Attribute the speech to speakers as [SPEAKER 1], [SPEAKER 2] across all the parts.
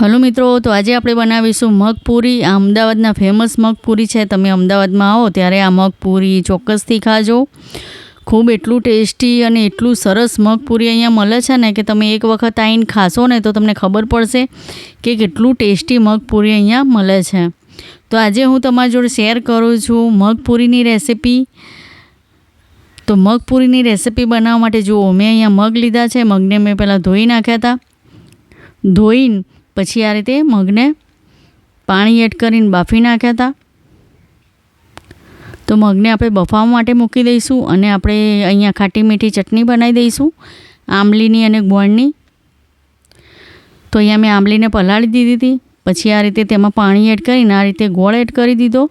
[SPEAKER 1] Hello મિત્રો, તો આજે આપણે બનાવીશું મગપૂરી. આ અમદાવાદના ફેમસ મગપૂરી છે. તમે અમદાવાદમાં આવો ત્યારે આ મગપૂરી ચોક્કસથી ખાજો. ખૂબ એટલું ટેસ્ટી અને એટલું સરસ મગપૂરી અહીંયા મળે છે ને કે તમે એક વખત આવીને ખાશો ને તો તમને ખબર પડશે કે કેટલું ટેસ્ટી મગપૂરી અહીંયા મળે છે. તો આજે હું તમારી જોડે શેર કરું છું મગપૂરીની રેસિપી. તો મગપૂરીની રેસિપી બનાવવા માટે જુઓ, મેં અહીંયા મગ લીધા છે. મગને મેં પહેલાં ધોઈ નાખ્યા હતા. ધોઈને પછી આ રીતે મગને પાણી એડ કરીને બાફી નાખ્યા હતા. તો મગને આપણે બફાવવા માટે મૂકી દઈશું અને આપણે અહીંયા ખાટી મીઠી ચટણી બનાવી દઈશું, આંબલીની અને ગોળની. તો અહીંયા મેં આંબલીને પલાળી દીધી હતી, પછી આ રીતે તેમાં પાણી એડ કરીને આ રીતે ગોળ એડ કરી દીધો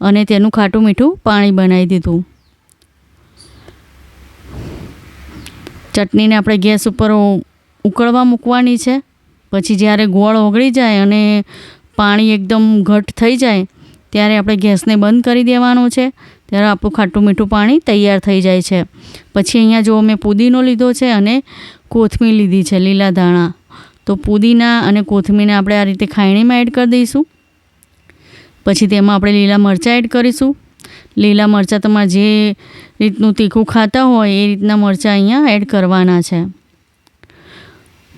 [SPEAKER 1] અને તેનું ખાટું મીઠું પાણી બનાવી દીધું. ચટણીને આપણે ગેસ ઉપર ઉકળવા મૂકવાની છે. પછી જ્યારે ગોળ ઓગળી જાય અને પાણી એકદમ ઘટ થઈ જાય, ત્યારે આપણે ગેસને બંધ કરી દેવાનો છે. ત્યારે આપણું ખાટું મીઠું પાણી તૈયાર થઈ જાય છે. પછી અહીંયા જો મેં પુદીનો લીધો છે અને કોથમીર લીધી છે, લીલા ધાણા. તો પુદીના અને કોથમીરને આપણે આ રીતે ખાયણીમાં એડ કરી દઈશું. પછી તેમાં આપણે લીલા મરચાં એડ કરીશું. લીલા મરચાં તમારે જે રીતનું તીખું ખાતા હોય એ રીતના મરચાં અહીંયા એડ કરવાના છે.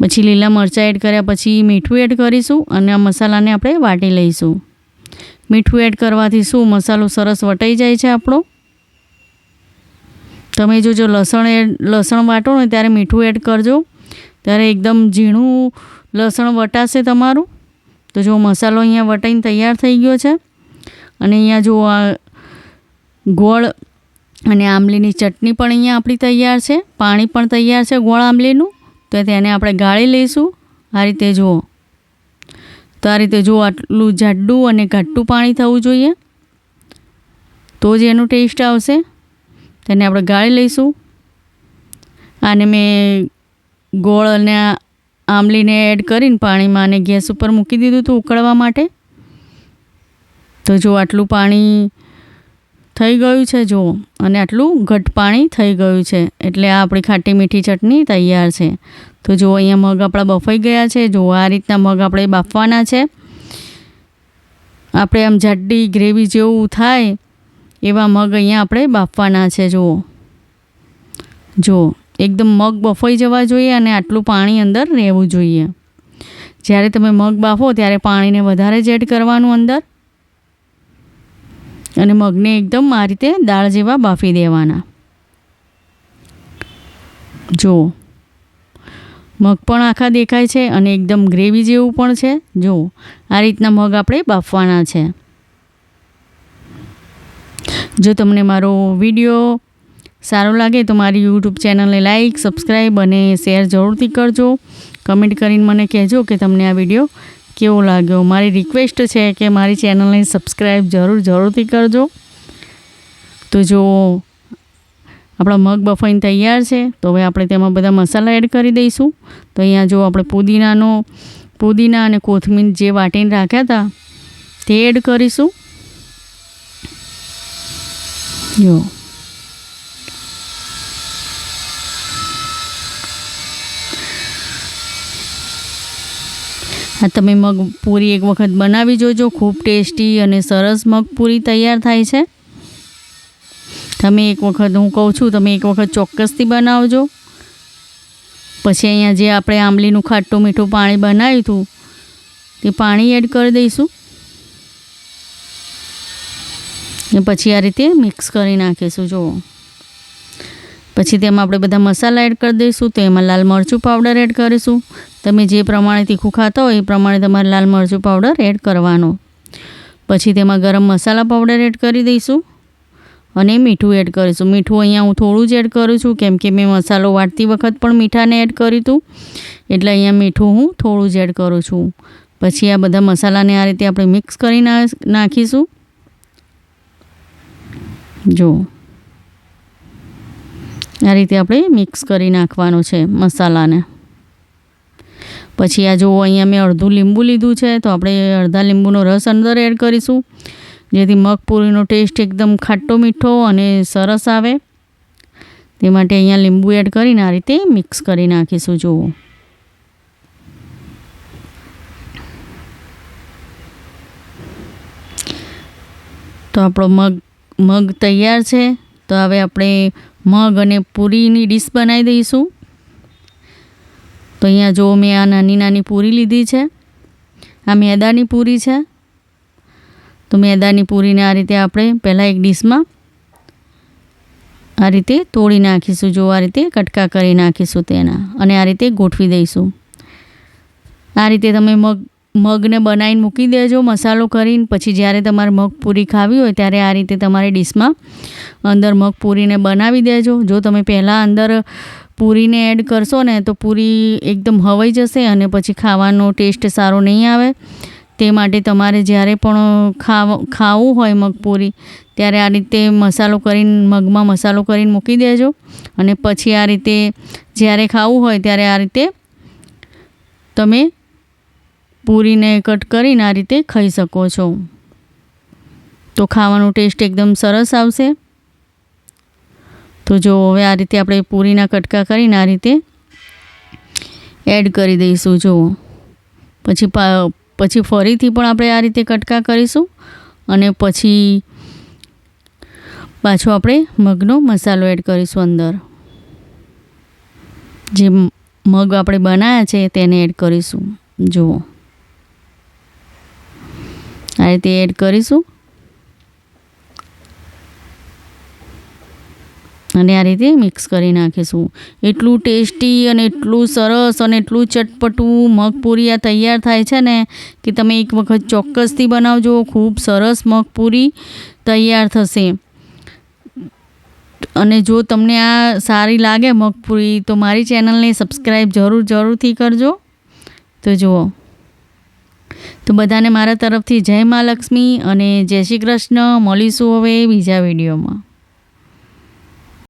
[SPEAKER 1] પછી લીલા મરચાં એડ કર્યા પછી મીઠું એડ કરીશું અને આ મસાલાને આપણે વાટી લઈશું. મીઠું એડ કરવાથી શું? મસાલો સરસ વટાઈ જાય છે આપણો. તમે જો જો લસણ એડ લસણ વાટો ને ત્યારે મીઠું એડ કરજો. ત્યારે એકદમ ઝીણું લસણ વટાશે તમારું. તો જો મસાલો અહીંયા વટાઈને તૈયાર થઈ ગયો છે. અને અહીંયા જો આ ગોળ અને આંબલીની ચટણી પણ અહીંયા આપણી તૈયાર છે. પાણી પણ તૈયાર છે ગોળ આંબલીનું. તો તેને આપણે ગાળી લઈશું. આ રીતે જુઓ. તો આ રીતે જુઓ, આટલું જાડું અને ઘાટું પાણી થવું જોઈએ. તો જ એનું ટેસ્ટ આવશે. તેને આપણે ગાળી લઈશું. આને મેં ગોળ અને આંબલીને એડ કરીને પાણીમાં અને ગેસ ઉપર મૂકી દીધું હતું ઉકળવા માટે. તો જો આટલું પાણી થઈ ગયું છે, જુઓ. અને આટલું ઘટ પાણી થઈ ગયું છે, એટલે આ આપણી ખાટી મીઠી ચટણી તૈયાર છે. તો જુઓ, અહીંયા મગ આપણા બફાઈ ગયા છે, જુઓ, આ રીતના મગ આપણે બાફવાના છે. આપણે આમ જાડી ગ્રેવી જેવું થાય, એવા મગ અહીંયા આપણે બાફવાના છે, જુઓ. જુઓ, એકદમ મગ બફાઈ જવા જોઈએ અને આટલું પાણી અંદર રહેવું જોઈએ. જ્યારે તમે મગ બાફો, ત્યારે પાણીને વધારે જ એડ કરવાનું અંદર. અને મગને એકદમ આ રીતે દાળ જેવા બાફી દેવાના. જુઓ. મગ પણ આખા દેખાય છે અને એકદમ ગ્રેવી જેવું પણ છે. જુઓ. આ રીતના મગ આપણે બાફવાના છે. જો તમને મારો વીડિયો સારો લાગે તો મારી યુટ્યુબ ચેનલને લાઈક, સબસ્ક્રાઈબ અને શેર જરૂરથી કરજો. કમેન્ટ કરીને મને કહેજો કે તમને આ વીડિયો કેવો લાગ્યો મારી રિક્વેસ્ટ છે કે મારી ચેનલને સબસ્ક્રાઈબ જરૂર, જરૂરથી કરજો. તો જો આપણા મગ બફાઈને તૈયાર છે, તો હવે આપણે તેમાં બધા મસાલા એડ કરી દઈશું. તો અહીંયા જો આપણે પુદીનાનો, પુદીના અને કોથમીર જે વાટીને રાખ્યા હતા, તે એડ કરીશું. જો. આ તમે મગપૂરી એક વખત બનાવી જોજો. ખૂબ ટેસ્ટી અને સરસ મગપૂરી તૈયાર થાય છે. તમે એક વખત, હું કહું છું, તમે એક વખત ચોક્કસથી બનાવજો. પછી અહીંયા જે આપણે આંબલીનું ખાટું મીઠું પાણી બનાવ્યું હતું, તે પાણી એડ કરી દઈશું. ને પછી આ રીતે મિક્સ કરી નાખીશું, જુઓ. પછી તેમાં આપણે બધા મસાલા એડ કરી દઈશું, તો એમાં લાલ મરચું પાવડર એડ કરીશું. તમે જે પ્રમાણે તીખું ખાતા હોય એ પ્રમાણે તમારે લાલ મરચું પાવડર એડ કરવાનો. પછી તેમાં ગરમ મસાલા પાવડર એડ કરી દઈશું અને મીઠું એડ કરીશું. મીઠું અહીંયા હું થોડું જ એડ કરું છું, કેમ કે મેં મસાલો વાટતી વખત પણ મીઠાને એડ કર્યું હતું એટલે અહીંયા મીઠું હું થોડું જ એડ કરું છું. પછી આ બધા મસાલાને આ રીતે આપણે મિક્સ કરી નાખીશું. જો. આ રીતે આપણે મિક્સ કરી નાખવાનો છે મસાલાને. પછી આ જુઓ, અહીંયા મેં અડધું લીંબુ લીધું છે, તો આપણે અડધા લીંબુનો રસ અંદર એડ કરીશું, જેથી મગપૂરીનો ટેસ્ટ એકદમ ખાટો મીઠો અને સરસ આવે. તે માટે અહીંયા લીંબુ એડ કરીને આ રીતે મિક્સ કરી નાખીશું, જુઓ. તો આપણો મગ મગ તૈયાર છે. તો હવે આપણે મગ અને પૂરીની ડીશ બનાવી દઈશું. તો અહીંયા જો મેં આ નાની નાની પૂરી લીધી છે. આ મેદાની પૂરી છે. તો મેદાની પૂરીને આ રીતે આપણે પહેલાં એક ડીશમાં આ રીતે તોડી નાખીશું. જો આ રીતે કટકા કરી નાખીશું તેના. અને આ રીતે ગોઠવી દઈશું. આ રીતે તમે મગ મગને બનાવીને મૂકી દેજો, મસાલો કરીને. પછી જ્યારે તમારે મગ પૂરી ખાવી હોય ત્યારે આ રીતે તમારે ડીશમાં અંદર મગ પૂરીને બનાવી દેજો. જો તમે પહેલાં અંદર પૂરીને એડ કરશો ને તો પૂરી એકદમ હવાઈ જશે અને પછી ખાવાનો ટેસ્ટ સારો નહીં આવે. તે માટે તમારે જ્યારે પણ ખાવ, ખાવું હોય મગપૂરી ત્યારે આ રીતે મસાલો કરીને, મગમાં મસાલો કરીને મૂકી દેજો. અને પછી આ રીતે જ્યારે ખાવું હોય ત્યારે આ રીતે તમે પૂરીને કટ કરીને આ રીતે ખાઈ શકો છો. તો ખાવાનો ટેસ્ટ એકદમ સરસ આવશે. તો જો હવે આ રીતે આપણે પૂરીના કટકા કરીને આ રીતે એડ કરી દઈશું જુઓ પછી પછી ફરીથી પણ આપણે આ રીતે કટકા કરીશું અને પછી પાછો આપણે મગનો મસાલો એડ કરીશું અંદર. જે મગ આપણે બનાવ્યા છે તેને એડ કરીશું, જુઓ. આ રીતે એડ કરીશું. અને આ રીતે મિક્સ કરી નાખીશું. એટલું ટેસ્ટી અને એટલું સરસ અને એટલું ચટપટું મગપૂરી આ તૈયાર થાય છે ને, કે તમે એક વખત ચોક્કસથી બનાવજો. ખૂબ સરસ મગપૂરી તૈયાર થશે. અને જો તમને આ સારી લાગે મગપૂરી, તો મારી ચેનલને સબસ્ક્રાઈબ જરૂર, જરૂરથી કરજો. તો જુઓ. તો બધાને મારા તરફથી જય મા લક્ષ્મી અને જય શ્રી કૃષ્ણ. મળીશું હવે બીજા વિડીયોમાં.